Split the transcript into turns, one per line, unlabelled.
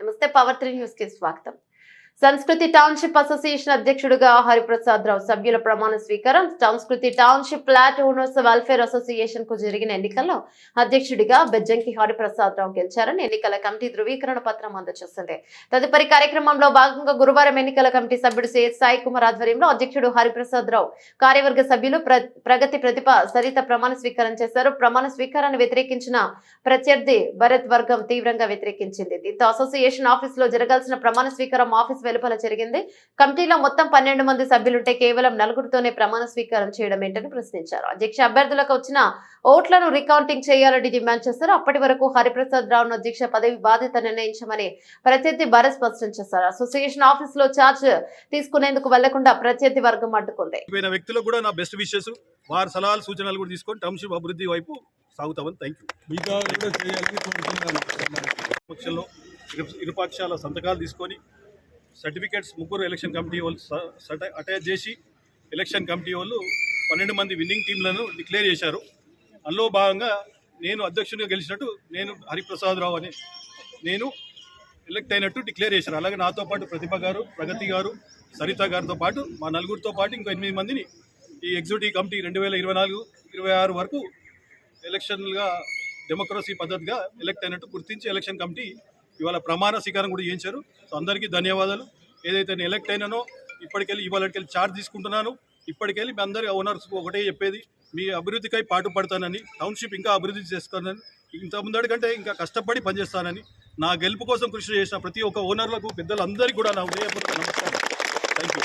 నమస్తే power three న్యూస్కి స్వాగతం. సంస్కృతి టౌన్షిప్ అసోసియేషన్ అధ్యక్షుడిగా హరిప్రసాద్ రావు సభ్యుల ప్రమాణ స్వీకారం Samskruthi township flat owners welfare అసోసియేషన్కు జరిగిన ఎన్నికల్లో అధ్యక్షుడిగా బెజ్జంకి హరిప్రసాద్ రావు గెలిచారని ఎన్నికల కమిటీ ధృవీకరణ పత్రం అందజేసింది. తదుపరి కార్యక్రమంలో భాగంగా గురువారం ఎన్నికల కమిటీ సభ్యుడు సి సాయి కుమార్ ఆధ్వర్యంలో అధ్యక్షుడు హరిప్రసాద్ రావు కార్యవర్గ సభ్యులు ప్రగతి ప్రతిభ సరిత ప్రమాణ స్వీకారం చేశారు. ప్రమాణ స్వీకారాన్ని వ్యతిరేకించిన ప్రత్యర్థి భరత్ వర్గం తీవ్రంగా వ్యతిరేకించింది. దీంతో అసోసియేషన్ ఆఫీస్లో జరగాల్సిన ప్రమాణ స్వీకారం ఆఫీస్ వెలుపల జరిగింది. కమిటీలో మొత్తం పన్నెండు మంది సభ్యులుంటే కేవలం నలుగురితోనే ప్రమాణ స్వీకారం చేయడం ఏంటని ప్రశ్నించారు. అధ్యక్ష అభ్యర్థులకు వచ్చిన ఓట్లను రికౌంటింగ్ చేయాలని డిమాండ్ చేశారు అప్పటి వరకు హరిప్రసాద్ రావును అధ్యక్ష పదవి బాధ్యత నిర్ణయించమని ప్రత్యర్థి భరత్ స్పష్టం చేశారు. అసోసియేషన్ ఆఫీస్లో ఛార్జ్ తీసుకునేందుకు వెళ్ళకుండా ప్రత్యర్థి వర్గం అడ్డుకుంది.
వ్యక్తులకు కూడా నా బెస్ట్ విషెస్. వారి సలహాలు సూచనలు కూడా తీసుకొని టౌన్షిప్ అభివృద్ధి వైపు సాగుతామని థ్యాంక్ యూ
మిగతా కూడా చేయాలని కోరుకుంటున్నాను
పక్షంలో ఇరు- ఇరుపక్షాల సంతకాలు తీసుకొని సర్టిఫికేట్స్ ముగ్గురు ఎలక్షన్ కమిటీ వాళ్ళు అటాచ్ చేసి ఎలక్షన్ కమిటీ వాళ్ళు పన్నెండు మంది విన్నింగ్ టీంలను డిక్లేర్ చేశారు. అందులో భాగంగా నేను అధ్యక్షునిగా గెలిచినట్టు నేను హరిప్రసాద్ రావు అని నేను ఎలక్ట్ అయినట్టు డిక్లేర్ చేశారు. అలాగే నాతో పాటు ప్రతిభ గారు ప్రగతి గారు సరిత గారితో పాటు మా నలుగురితో పాటు ఇంకో ఎనిమిది మందిని ఈ ఎగ్జిక్యూటివ్ కమిటీ రెండు వేల ఇరవై నాలుగు ఇరవై ఆరు వరకు ఎలక్షన్గా డెమోక్రసీ పద్ధతిగా ఎలక్ట్ అయినట్టు గుర్తించి ఎలక్షన్ కమిటీ ఇవాళ ప్రమాణ స్వీకారం కూడా చేయించారు. సో అందరికీ ధన్యవాదాలు. ఏదైతే నేను ఎలక్ట్ అయినానో ఇప్పటికెళ్ళి ఇవాళకెళ్ళి చార్జ్ తీసుకుంటున్నాను. ఇప్పటికెళ్ళి మీ అందరి ఓనర్స్ ఒకటే చెప్పేది మీ అభివృద్ధికై పాటుపడతానని టౌన్షిప్ ఇంకా అభివృద్ధి చేస్తానని ఇంత ముందడి కంటే ఇంకా కష్టపడి పనిచేస్తానని నా గెలుపు కోసం కృషి చేసిన ప్రతి ఒక్క ఓనర్లకు పెద్దలందరికీ కూడా నా ఉదయపూర్వక నమస్కారం. Thank you